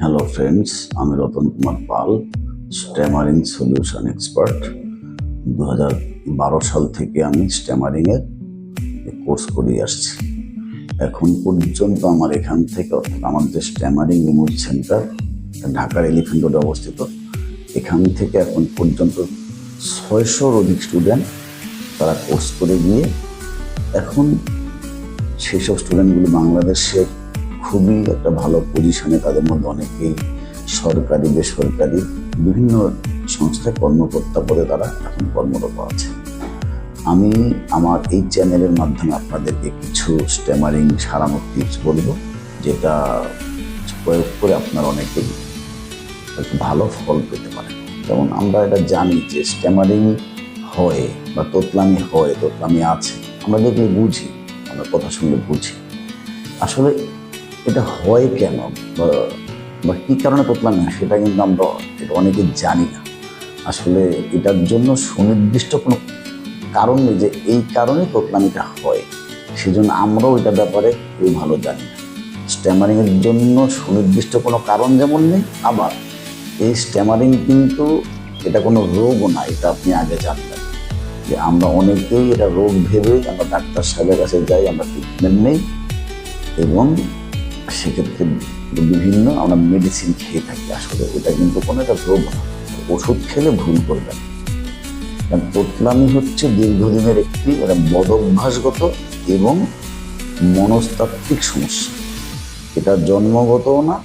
Hello friends আমি Ratan Kumar Pal stammering solution expert দু বারো সাল থেকে আমি স্ট্যামারিংয়ের কোর্স করিয়ে আসছি। এখন পর্যন্ত আমার এখান থেকে অর্থাৎ আমার যে স্ট্যামারিং রিমোট সেন্টার ঢাকার এলিফেন্ট রোডে অবস্থিত, এখান থেকে এখন পর্যন্ত ছয়শোর অধিক স্টুডেন্ট তারা কোর্স করে গিয়ে এখন সেসব স্টুডেন্টগুলো বাংলাদেশে খুবই একটা ভালো পজিশনে তাদের মধ্যে অনেকেই সরকারি, বেসরকারি বিভিন্ন সংস্থায় কর্মকর্তা পদে তারা এখন কর্মরত আছে। আমি আমার এই চ্যানেলের মাধ্যমে আপনাদেরকে কিছু স্ট্যামারিং সারানোর টিপস বলব, যেটা প্রয়োগ করে আপনারা অনেকেই একটা ভালো ফল পেতে পারেন। যেমন আমরা এটা জানি যে স্ট্যামারিং হয় বা তোতলামি হয়, তোতলামি আছে। আমরা দেখলে বুঝি, আমরা কথা শুনলে বুঝি। আসলে এটা হয় কেন? বা- কী কারণে তোতলামি হয়? সেটা কিন্তু আমরা এটা অনেকে জানি না। আসলে এটার জন্য সুনির্দিষ্ট কোনো কারণ নেই যে এই কারণে তোতলামিটা হয়। সেজন্য আমরাও এটা ব্যাপারে কেউ ভালো জানি। না স্ট্যামারিংয়ের জন্য সুনির্দিষ্ট কোনো কারণ যেমন নেই, আবার এই স্ট্যামারিং কিন্তু এটা কোনো রোগও না, এটা আপনি আগে জানবেন। যে আমরা অনেকেই এটা রোগ ভেবে আমরা ডাক্তার সাহেবের কাছে যাই, আমরা ট্রিটমেন্ট নেই এবং সেক্ষেত্রে বিভিন্ন আমরা মেডিসিন খেয়ে থাকি আসলে, এটা কিন্তু কোনো একটা রোগ ওষুধ খেলে ভুল করবেন কারণ তোতলামি হচ্ছে দীর্ঘদিনের একটি একটা বদভ্যাসগত এবং মনস্তাত্ত্বিক সমস্যা। এটা জন্মগতও না,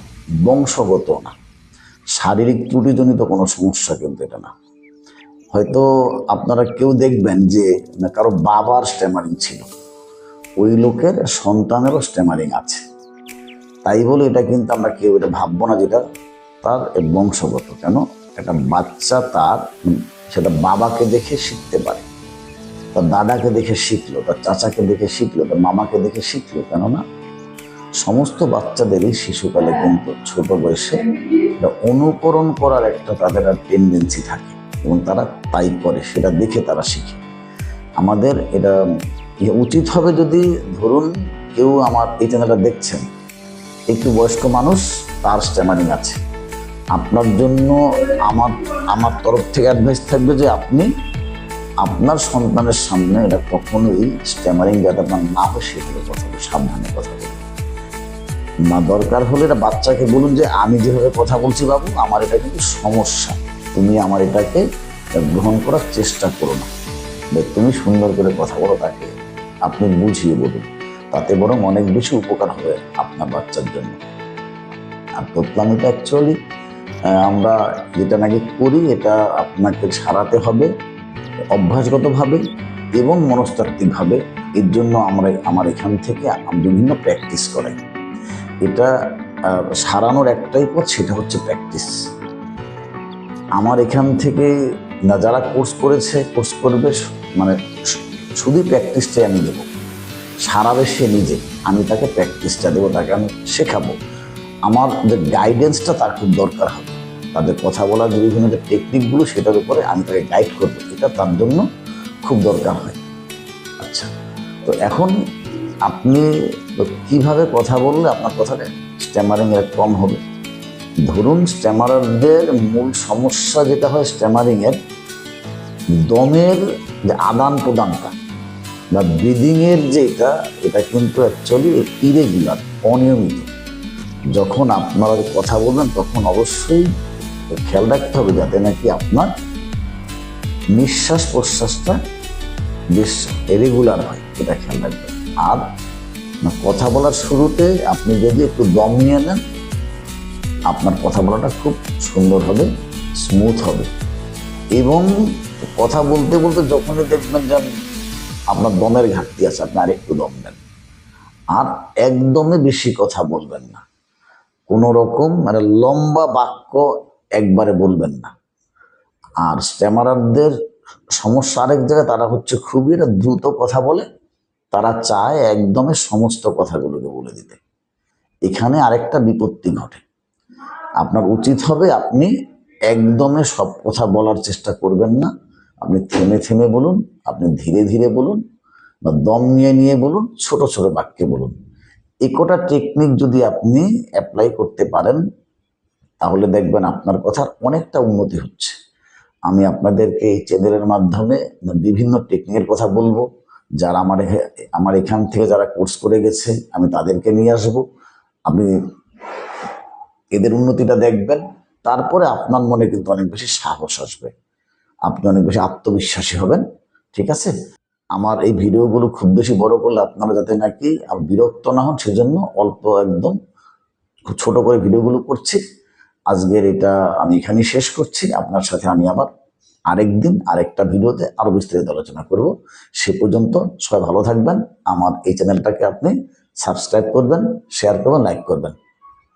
বংশগতও না। শারীরিক ত্রুটিজনিত কোনো সমস্যা কিন্তু এটা না। হয়তো আপনারা কেউ দেখবেন যে কারও বাবার স্ট্যামারিং ছিল। ওই লোকের সন্তানেরও স্ট্যামারিং আছে। তাই বলে এটা কিন্তু আমরা কেউ এটা ভাববো না যেটা তার বংশগত, কেন? একটা বাচ্চা তার সেটা বাবাকে দেখে শিখতে পারে। তার দাদাকে দেখে শিখলো, তার চাচাকে দেখে শিখলো, তার মামাকে দেখে শিখলো, কেননা সমস্ত বাচ্চাদেরই শিশুকালে কিন্তু ছোট বয়সে এটা অনুকরণ করার একটা তাদের আর টেন্ডেন্সি থাকে এবং তারা তাই করে, সেটা দেখে তারা শিখে। আমাদের এটা উচিত হবে যদি ধরুন কেউ আমার এই চ্যানেলটা দেখছেন একটু বয়স্ক মানুষ, তার স্ট্যামারিং আছে। আপনার জন্য আমার আমার তরফ থেকে অ্যাডভাইস থাকবে যে আপনি আপনার সন্তানের সামনে এটা কখনোই স্ট্যামারিং আপনার না হয় সেগুলো কথা সাবধানে কথা বলুন। না দরকার হলে এটা বাচ্চাকে বলুন যে, আমি যেভাবে কথা বলছি বাবু, আমার এটা কিন্তু সমস্যা। তুমি আমার এটাকে গ্রহণ করার চেষ্টা করো না। তুমি সুন্দর করে কথা বলো তাকে, আপনি বুঝিয়ে বলুন। তাতে বরং অনেক বেশি উপকার হবে আপনার বাচ্চার জন্য। আর তোতলামিটা অ্যাকচুয়ালি আমরা যেটা নাকি করি, এটা আপনাকে সারাতে হবে অভ্যাসগতভাবে এবং মনস্তাত্ত্বিকভাবে। এর জন্য আমরা, আমার এখান থেকে বিভিন্ন প্র্যাকটিস করাই। এটা সারানোর একটাই পথ, সেটা হচ্ছে প্র্যাকটিস আমার এখান থেকে না, যারা কোর্স করেছে কোর্স করবে মানে শুধুই প্র্যাকটিসটাই আমি দেবো। সারাবে সে নিজে। আমি তাকে প্র্যাকটিসটা দেবো, তাকে আমি শেখাবো। আমার যে গাইডেন্সটা তার খুব দরকার হবে। তাদের কথা বলার যে বিভিন্ন যে টেকনিকগুলো সেটার উপরে আমি তাকে গাইড করব। এটা তার জন্য খুব দরকার হয়। আচ্ছা তো এখন আপনি কীভাবে কথা বললে আপনার কথাটা স্ট্যামারিং এর কম হবে? ধরুন স্ট্যামারারদের মূল সমস্যা যেটা হয় স্ট্যামারিংয়ের দমের যে আদান প্রদানটা বা ব্রিদিং এর যেটা এটা কিন্তু অ্যাকচুয়ালি ইরেগুলার অনিয়মিত। যখন আপনারা কথা বলবেন, তখন অবশ্যই খেয়াল রাখতে হবে যাতে নাকি আপনার নিঃশ্বাস প্রশ্বাসটা বেশ রেগুলার হয়, এটা খেয়াল রাখবেন। আর কথা বলার শুরুতে আপনি যদি একটু দম নিয়ে নেন, আপনার কথা বলাটা খুব সুন্দর হবে স্মুথ হবে। এবং কথা বলতে বলতে যখনই দেখবেন যে আপনার দমের ঘাটতি আছে, আপনি আরেকটু দম দেন। আর একদমই বেশি কথা বলবেন না। কোনো রকম মানে লম্বা বাক্য একবারে বলবেন না। আর স্ট্যামারারদের সমস্যা আরেক জায়গায়, তারা হচ্ছে খুবই দ্রুত কথা বলে, তারা চায় একদমই সমস্ত কথাগুলোকে বলে দিতে। এখানে আরেকটা বিপত্তি ঘটে। আপনার উচিত হবে আপনি একদমে সব কথা বলার চেষ্টা করবেন না। আপনি থেমে থেমে বলুন, আপনি ধীরে ধীরে বলুন, বা দম নিয়ে নিয়ে বলুন, ছোট ছোট বাক্যে বলুন। এই কটা টেকনিক যদি আপনি অ্যাপ্লাই করতে পারেন, তাহলে দেখবেন আপনার কথার অনেকটা উন্নতি হচ্ছে। আমি আপনাদেরকে এই চ্যানেলের মাধ্যমে বিভিন্ন টেকনিকের কথা বলব। যারা আমার আমার এখান থেকে যারা কোর্স করে গেছে, আমি তাদেরকে নিয়ে আসব। আপনি এদের উন্নতিটা দেখবেন। তারপরে আপনার মনে কিন্তু অনেক বেশি সাহস আসবে। আপনি অনেক বেশি আত্মবিশ্বাসী হবেন, ঠিক আছে? আমার এই ভিডিওগুলো খুব বেশি বড় করলে আপনারা যাতে নাকি বিরক্ত না হন, সেজন্য অল্প একদম খুব ছোট করে ভিডিওগুলো করছি। আজকের এটা আমি এখানেই শেষ করছি। আপনার সাথে আমি আবার আরেকদিন আরেকটা ভিডিওতে আরও বিস্তারিত আলোচনা করব। সে পর্যন্ত সবাই ভালো থাকবেন। আমার এই চ্যানেলটাকে আপনি সাবস্ক্রাইব করবেন, শেয়ার করবেন, লাইক করবেন।